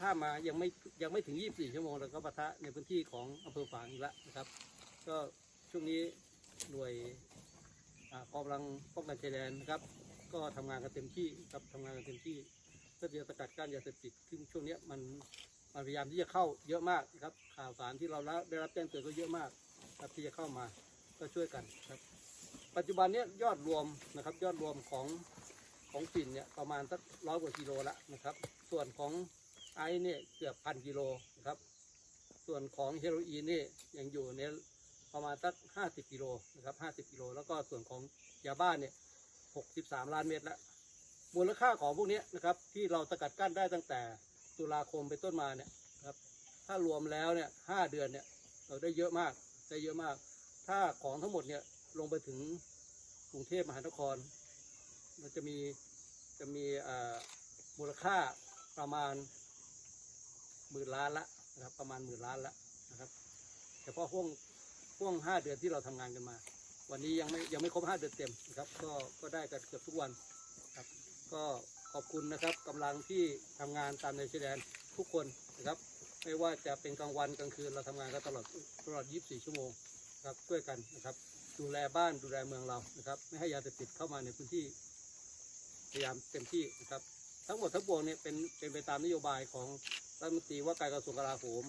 ข้ามมายังไม่ยังไม่ถึง 24 ชั่วโมงเราก็ปะทะในพื้นที่ของอำเภอฝางอีกแล้วนะครับ ก็ช่วงนี้หน่วยกองกำลังป้องกันชายแดนนะครับ ก็ทำงานกันเต็มที่ครับทำงานกันเต็มที่เพื่อจะสกัดกั้นยาเสพติดซึ่งช่วงนี้มันมันพยายามที่จะเข้าเยอะมากนะครับ ข่าวสารที่เราได้รับแจ้งเตือนก็เยอะมากครับที่จะเข้ามาก็ช่วยกันครับ ปัจจุบันนี้ยยอดรวมนะครับยอดรวมของของฝิ่นเนี่ยประมาณสักร้อยกว่ากิโลละนะครับ ส่วนของ ไอซ์เนี่ยเกือบพันกิโลนะครับ ส่วนของเฮโรอีนนี่ยังอยู่ในประมาณสักห้าสิบกิโลนะครับห้าสิบกิโลแล้วก็ส่วนของยาบ้าเนี่ยหกสิบสามล้านเม็ดละมูลค่าของพวกนี้นะครับ ที่เราสกัดกั้นได้ตั้งแต่ตุลาคมเป็นต้นมาเนี่ยครับ ถ้ารวมแล้วเนี่ยห้าเดือนเนี่ยเราได้เยอะมากได้เยอะมาก ถ้าของทั้งหมดเนี่ยลงไปถึงกรุงเทพมหานคร มันจะมีจะมีอ่อมูลค่าประมาณ หมื่นล้านละนะครับ ประมาณหมื่นล้านละนะครับเฉพาะห่วงห่วงห้าเดือนที่เราทำงานกันมา วันนี้ยังไม่ยังไม่ครบห้าเดือนเต็มนะครับ ก็ก็ได้กันเกือบทุกวันครับ ก็ขอบคุณนะครับกำลังที่ทำงานตามในชายแดนทุกคนนะครับ ไม่ว่าจะเป็นกลางวันกลางคืนเราทำงานกันตลอดตลอด 24 ชั่วโมงนะครับช่วยกันนะครับ ดูแลบ้านดูแลเมืองเรานะครับ ไม่ให้ยาเสพติดเข้ามาในพื้นที่พยายามเต็มที่นะครับ ทั้งหมดทั้งปวงเนี่ยเป็นเป็นไปตามนโยบายของรัฐมนตรีว่าการกระทรวงกลาโหม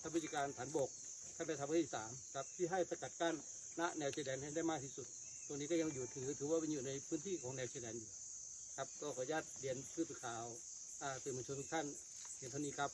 ท่านผู้จัดการฐานบกท่านเป็นทำที่สามครับที่ให้สกัดกั้นณแนวชายแดนให้ได้มากที่สุดตรงนี้ก็ยังอยู่ถือถือว่าเป็นอยู่ในพื้นที่ของแนวชายแดนอยู่ครับก็ขออนุญาตเรียนผู้สื่อข่าวสื่อมวลชนทุกท่านเพียงเท่านี้ครับ